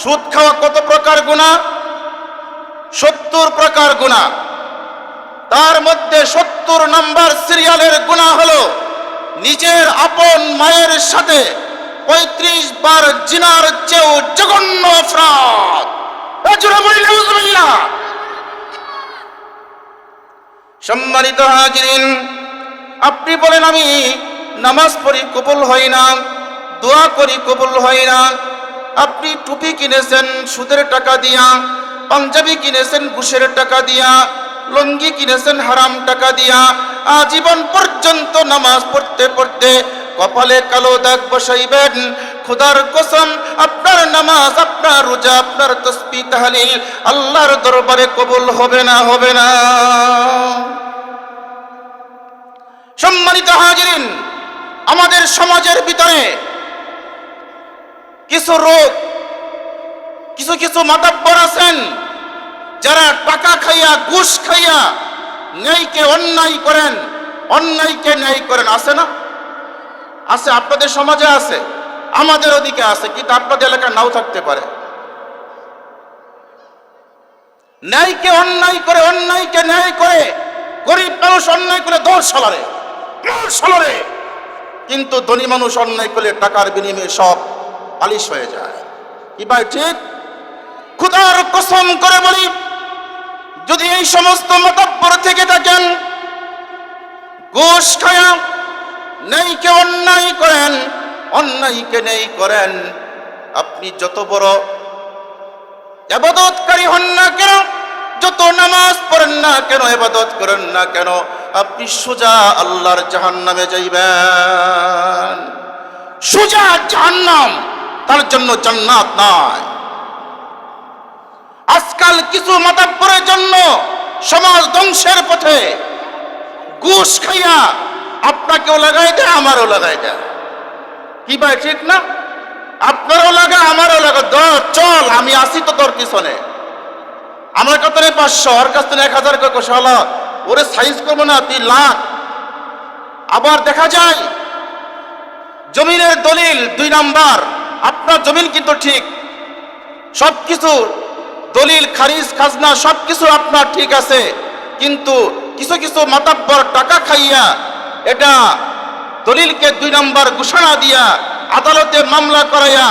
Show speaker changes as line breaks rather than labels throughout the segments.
সুদ খাওয়া কত প্রকার গুণা? সত্তর প্রকার গুণা। তার মধ্যে সত্তর নাম্বার সিরিয়ালের গুণা হলো নিজের আপন মায়ের সাথে পঁয়ত্রিশ বার জিনার চেয়েও জঘন্য অপরাধ। সম্মানিত হাজিরিন, আপনি বলেন আমি নামাজ পড়ি কবুল হয় না, দোয়া করি কবুল হয় না আপনি টুপি কিনেছেন, সুদের টাকা দিয়া, পাঞ্জাবি কিনেছেন, ঘুষের টাকা দিয়া, লঙ্গি কিনেছেন, হারাম টাকা দিয়া, আজীবন পর্যন্ত নামাজ পড়তে পড়তে কপালে কালো দাগ বসাইবেন। খুদার কসম, আপনার নামাজ, আপনার রোজা, আপনার তসবি তাহলিল আল্লাহর দরবারে কবুল হবে না হবে না। সম্মানিত হাজিরিন, আমাদের সমাজের ভিতরে কিছু রোগ, কিছু কিছু মাতাব্বর আছেন, যারা টাকা খাইয়া, ঘুষ খাইয়া ন্যায়কে অন্যায় করেন, অন্যায়কে ন্যায় করেন, আছে না? আছে, আপনাদের সমাজে আছে, আমাদের ওদিকে আছে, কিন্তু আপনাদের এলাকায় নাও থাকতে পারে। ন্যায়কে অন্যায় করে, অন্যায়কে ন্যায় করে, গরিব মানুষ অন্যায় করে দশ সালারে দশ সালারে কিন্তু ধনী মানুষ অন্যায় করলে টাকার বিনিময়ে সব পালিশ হয়ে যায়। কি ভাই ঠিক খুদার কসম করে বলি, যদি এই সমস্ত মতাব্বর থেকে থাকেন, ঘুষ খায়া নেইকে অন্যায় করেন, অন্যায়কে নেই করেন, আপনি যত বড় এবাদতকারী হন না কেন, যত নামাজ পড়েন না কেন এবাদত করেন না কেন, আপনি সোজা আল্লাহর জাহান্নামে যাইবেন। সোজা জাহান্নাম। তার জন্য জান্নাত নাই। আজকাল কিছু মাতাব্বরের জন্য সমাজ ধ্বংসের পথে ঘুষ খাইয়া আপনাকেও লাগাই দেয়, আমারও লাগাই দেয়। কি ভাই, ঠিক না? আপনারও লাগা আমারও লাগা চল, আমি আসি তো তোর পিছনে। আমার কাছে নেই পাঁচশো, ওর কাছ থেকে এক হাজার করে কষালা ওরে সাইজ করব না তুই লাখ। আবার দেখা যায়, জমিনের দলিল দুই নাম্বার। আপনার জমিন কিন্তু ঠিক। সব কিছু দলিল, খারিজ, খাজনা সব কিছু আপনার ঠিক আছে। কিন্তু কিছু কিছু মাতাব্বর টাকা খাইয়া এটা দলিলকে দুই নম্বর ঘোষণা দিয়া আদালতে মামলা করাইয়া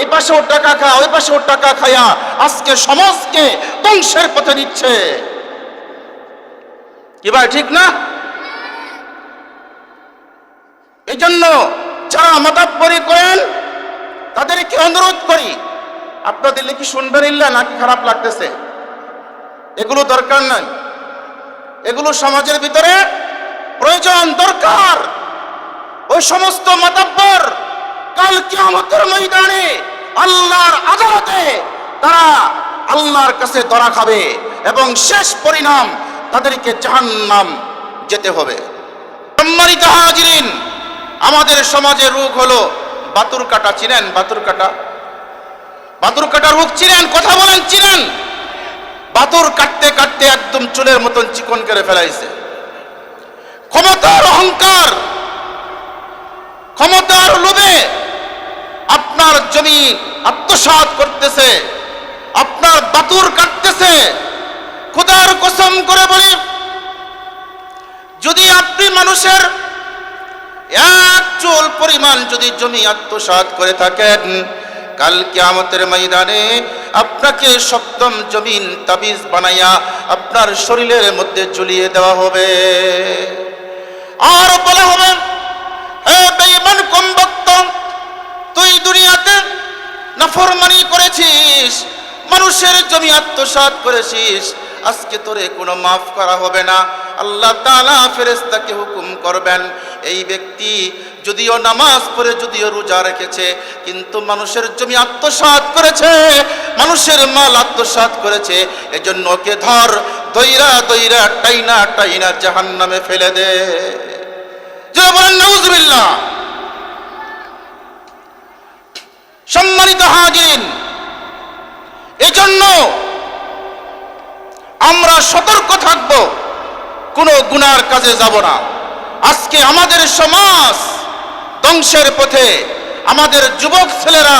এই পাশেও টাকা খা ওই পাশেও টাকা খাইয়া আজকে সমাজকে ধ্বংসের পথে নিচ্ছে। কি ভাই ঠিক না? এই জন্য যারা মাতাব্বরি করেন তাদেরকে অনুরোধ করি, আপনাদের কি শুনবেন ইল্লা, নাকি খারাপ লাগতেছে। এগুলো দরকার নাই। এগুলো সমাজের ভিতরে প্রয়োজন, দরকার। ওই সমস্ত মাতাব্বর কাল কিয়ামতের ময়দানে আল্লাহর আদালতে তারা আল্লাহর কাছে ধরা খাবে এবং শেষ পরিণাম তাদেরকে জাহান্নাম যেতে হবে। সম্মানিত হাজিরিন, আমাদের সমাজের রোগ হলো বাতুর কাটা চিনেন? বাতুর কাটা বাতুর কাটার রোগ চিনেন? কথা বলেন, চিনেন! বাতুর কাটতে কাটতে একদম চুলের মতন চিকন করে ফেলাইছে। ক্ষমতার অহংকার, ক্ষমতার লোভে আপনার জমি আত্মসাৎ করতেছে, আপনার বাতুর কাটতেছে। খুদার কসম করে বলি, যদি আপনি মানুষের এক চুল পরিমাণ যদি জমি আত্মসাৎ করে থাকেন, কাল কিয়ামতের ময়দানে আপনাকে সপ্তম জমিন তাবিজ বানাইয়া আপনার শরীরের মধ্যে ঝুলিয়ে দেওয়া হবে। আর বলা হবে তুই দুনিয়াতে নাফরমানি করেছিস, মানুষের জমি আত্মসাৎ করেছিস আজকে তোরে কোনো মাফ করা হবে না। আল্লাহ তাআলা ফেরেশতাকে হুকুম করবেন, এই ব্যক্তি যদিও নামাজ পড়ে যদিও রোজা রেখেছে, কিন্তু মানুষের জমি আত্মসাৎ করেছে, মানুষের মাল আত্মসাৎ করেছে, এজন্য ওকে ধর, দইরা দইরা, টাইনা টাইনা জাহান্নামে ফেলে দে। বলেন, নাউজুবিল্লাহ সম্মানিত হাজিন এজন্য আমরা সতর্ক থাকব, কোনো গুনার কাজে যাব না। আজকে আমাদের সমাজ ধ্বংসের পথে, আমাদের যুবক ছেলেরা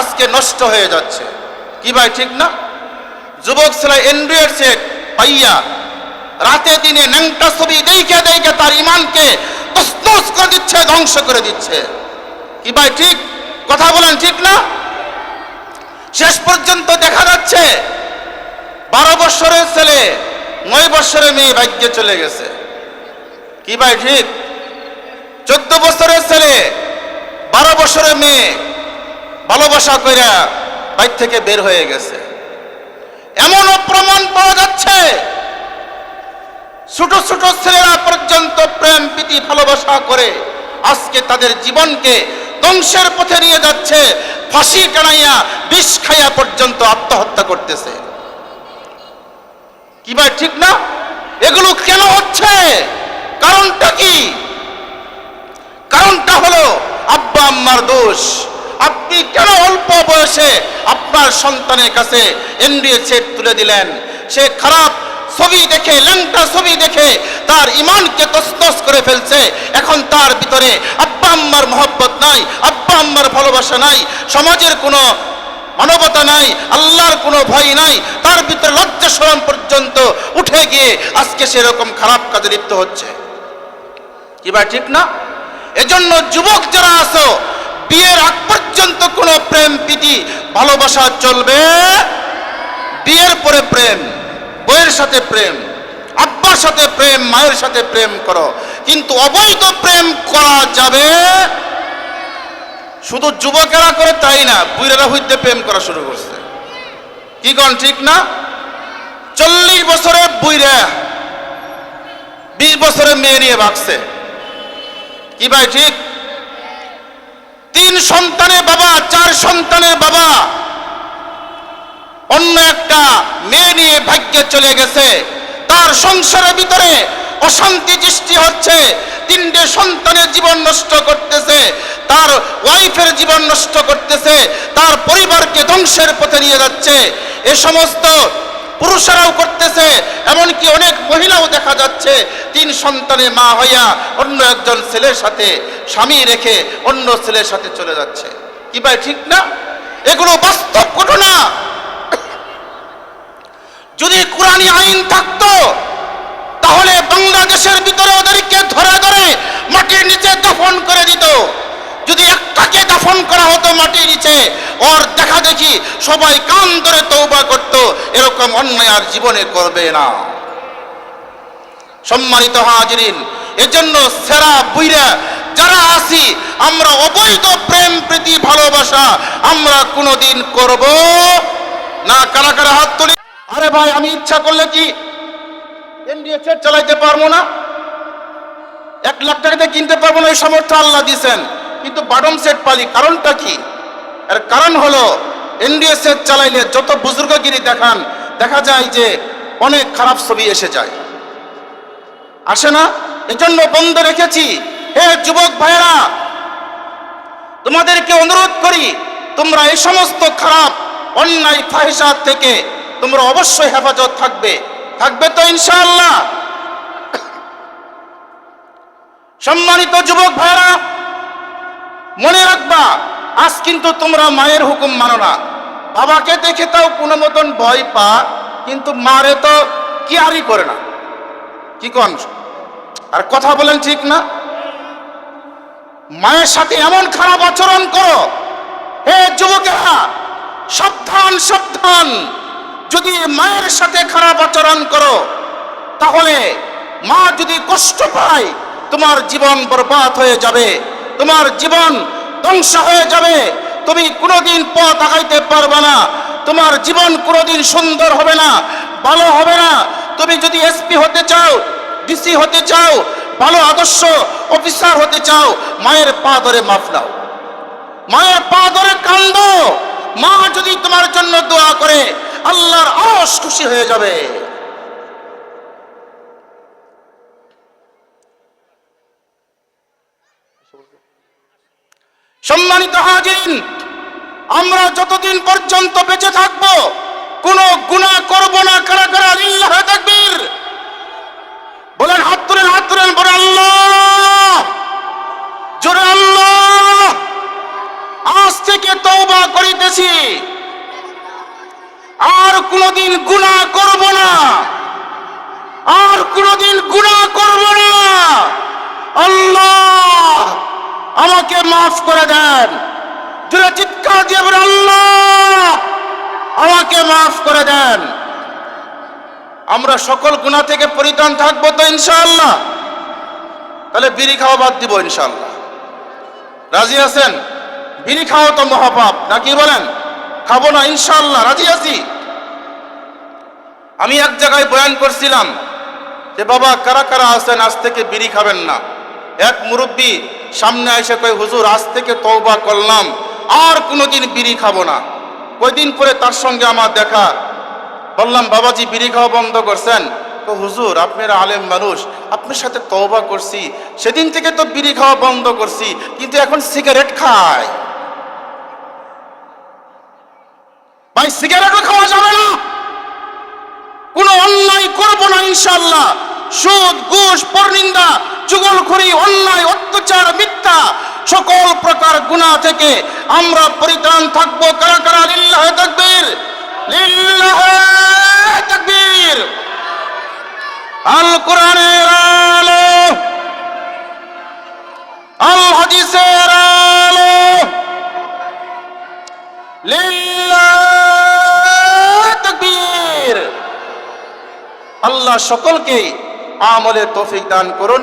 আজকে নষ্ট হয়ে যাচ্ছে। কি ভাই, ঠিক না? যুবক ছেলে এন্ড্রয়েড সেট পাইয়া রাতে দিনে ন্যাংটা ছবি দেখে দেখে তার ইমানকে তসনস করে দিচ্ছে, ধ্বংস করে দিচ্ছে। কি ভাই, ঠিক? কথা বলেন, ঠিক না? শেষ পর্যন্ত দেখা যাচ্ছে, বারো বৎসরের ছেলে নয় বৎসরের মেয়ে ভাগ্যে চলে গেছে। কি ভাই ঠিক? চোদ্দ বছরের ছেলে, বারো বছরের মেয়ে, ভালোবাসা কইরা বাইর থেকে বের হয়ে গেছে। এমনও প্রমাণ পাওয়া যাচ্ছে, ছোট ছোট ছেলেরা পর্যন্ত প্রেম, প্রীতি, ভালোবাসা করে আজকে তাদের জীবনকে ধ্বংসের পথে নিয়ে যাচ্ছে, ফাঁসি টানাইয়া বিষ খাইয়া পর্যন্ত আত্মহত্যা করতেছে। ঠিক না? এগুলো কেন হচ্ছে? কারণটা কি? কারণটা হলো আব্বা আম্মার দোষ। আপনি কেন অল্প বয়সে আপনার সন্তানের কাছে এনডিএ তুলে দিলেন? সে খারাপ ছবি দেখে, ল্যাংটা ছবি দেখে তার ইমানকে তসতস করে ফেলছে। এখন তার ভিতরে আব্বা আম্মার মহব্বত নাই, আব্বা আম্মার ভালোবাসা নাই। সমাজের কোনো মানবতা নাই, আল্লাহর কোনো ভয় নাই, তার ভিতরে লজ্জা শরম পর্যন্ত উঠে গিয়ে আজকে সেরকম খারাপ কাজে লিপ্ত হচ্ছে। কি ভাই ঠিক না? এজন্য যুবক যারা আছো, বিয়ের আগ পর্যন্ত কোনো প্রেম প্রীতি, ভালোবাসা চলবে? বিয়ের পরে প্রেম বইয়ের সাথে প্রেম, আব্বার সাথে প্রেম, মায়ের সাথে প্রেম করো। কিন্তু অবৈধ প্রেম করা যাবে শুধু যুবকেরা করে তাই না বুড়েরা হইতে প্রেম করা শুরু করছে। কি কন ঠিক না? চল্লিশ বছরের বুইরা, বিশ বছরের মেয়ে নিয়ে ভাগছে। কি ভাই ঠিক? তিন সন্তানের বাবা, চার সন্তানের বাবা। অন্য একটা মেয়ে নিয়ে ভাগ্যে চলে গেছে। তার সংসারের ভিতরে অশান্তি সৃষ্টি হচ্ছে। তিনটে সন্তানের জীবন নষ্ট করতেছে, তার ওয়াইফের জীবন নষ্ট করতেছে, তার পরিবারকে ধ্বংসের পথে নিয়ে যাচ্ছে। এ সমস্ত পুরুষেরাও করতেছে, এমনকি অনেক মহিলাও দেখা যাচ্ছে, তিন সন্তানের মা হইয়া অন্য একজন ছেলের সাথে স্বামী রেখে অন্য ছেলের সাথে চলে যাচ্ছে। কি ভাই, ঠিক না? এগুলো বাস্তব ঘটনা। যদি কোরআনী আইন থাকতো, তাহলে বাংলাদেশের ভিতরে ওদেরকে ধরে ধরে মাটির নিচে দাফন করে দিত যদি একটাকে দাফন করা হতো মাটির নিচে ওর সবাই কান ধরে তৌবা করত, এরকম অন্যায় আর জীবনে করবে না। সম্মানিত হাজিরিন, এজন্য সেরা বুইরা যারা আছি, আমরা অবৈধ প্রেম, প্রীতি, ভালোবাসা আমরা কোনোদিন করব না। কারা কারা হাত তুলি? আরে ভাই, আমি ইচ্ছা করলে কি এনডিএ সেট চালাইতে পারব না? এক লাখ টাকাতে কিনতে পারব না, এই সামর্থ্য আল্লাহ দিয়েছেন। কিন্তু বাটম সেট পালি, কারণটা কি? এর কারণ হলো এনডিএ সেট চালাইলে যত বুজুর্গগিরি দেখান, দেখা যায় যে অনেক খারাপ ছবি এসে যায়। আসে না? এজন্য বন্ধ রেখেছি। হে যুবক ভাইরা তোমাদেরকে অনুরোধ করি, তোমরা এই সমস্ত খারাপ, অন্যায়, ফাহিসাত থেকে তোমরা অবশ্যই হেফাজত থাকবে। থাকবে তো ইনশাআল্লাহ। সম্মানিত যুবক ভাইরা মনে রাখবা, আজ কিন্তু তোমরা মায়ের হুকুম মানো না। বাবাকে দেখে তাও কোনো মতন ভয় পা, কিন্তু মারে তো কি আরই করে না। কি কন? আর কথা বলেন ঠিক না? মায়ের সাথে এমন খারাপ আচরণ করো। হে যুবকেরা, সাবধান সাবধান। যদি মায়ের সাথে খারাপ আচরণ করো, তাহলে মা যদি কষ্ট পায়, তোমার জীবন বরবাদ হয়ে যাবে, তোমার জীবন ধ্বংস হয়ে যাবে। তুমি কোনোদিন পথ আগাইতে পারবে না। তোমার জীবন কোনোদিন সুন্দর হবে না, ভালো হবে না। তুমি যদি এসপি হতে চাও ডিসি হতে চাও, ভালো আদর্শ অফিসার হতে চাও, মায়ের পা ধরে মাফ নাও। মায়ের পা ধরে কান্দ মা যদি তোমার জন্য দোয়া করে, আল্লাহর আরশ খুশি হয়ে যাবে। সম্মানিত হাজিন আমরা যতদিন পর্যন্ত বেঁচে থাকব কোন গুণা করব না কারা কারা আমাকে মাফ করে দেন। জোরে চিৎকার দিয়ে বলে আল্লাহ, আমাকে মাফ করে দেন। আমরা সকল গুনাহ থেকে পরিত্রাণ থাকব তো ইনশাআল্লাহ। তাহলে বিড়ি খাওয়া বাদ দিব ইনশাআল্লাহ। রাজি আছেন? বিড়ি খাওয়া তো মহাপাপ, নাকি বলেন? খাব না ইনশাআল্লাহ, রাজি আছি। আমি এক জায়গায় বয়ান করছিলাম যে, বাবা, কারা কারা আছেন? আজ থেকে বিড়ি খাবেন না। এক মুরব্বী সামনে এসে কয়, হুজুর, আজ থেকে তওবা করলাম, আর কোনোদিন বিড়ি খাব না। কয়দিন পরে তার সঙ্গে আমার দেখা। বললাম, বাবাজি, বিড়ি খাওয়া বন্ধ করছেন? তো, হুজুর, আপনার আলেম মানুষ, আপনার সাথে তওবা করছি, সেদিন থেকে তো বিড়ি খাওয়া বন্ধ করছি, কিন্তু এখন সিগারেট খায়। ভাই, সিগারেটও খাওয়া যাবে না। কোনো অন্যায় করব না ইনশাল্লাহ সুদ, ঘুষ, পরনিন্দা চুগলখড়ি অন্যায়, অত্যাচার, মিথ্যা, সকল প্রকার গুনাহ থেকে আমরা পরিত্রাণ থাকব। কারা কারা? লিল্লাহ তাকবীর। লিল্লাহ তাকবীর। আল কোরআনের আলো। আল হাদিসের আলো। লিল্লাহ তাকবীর। আল্লাহ সকলকে আমলে তৌফিক দান করুন।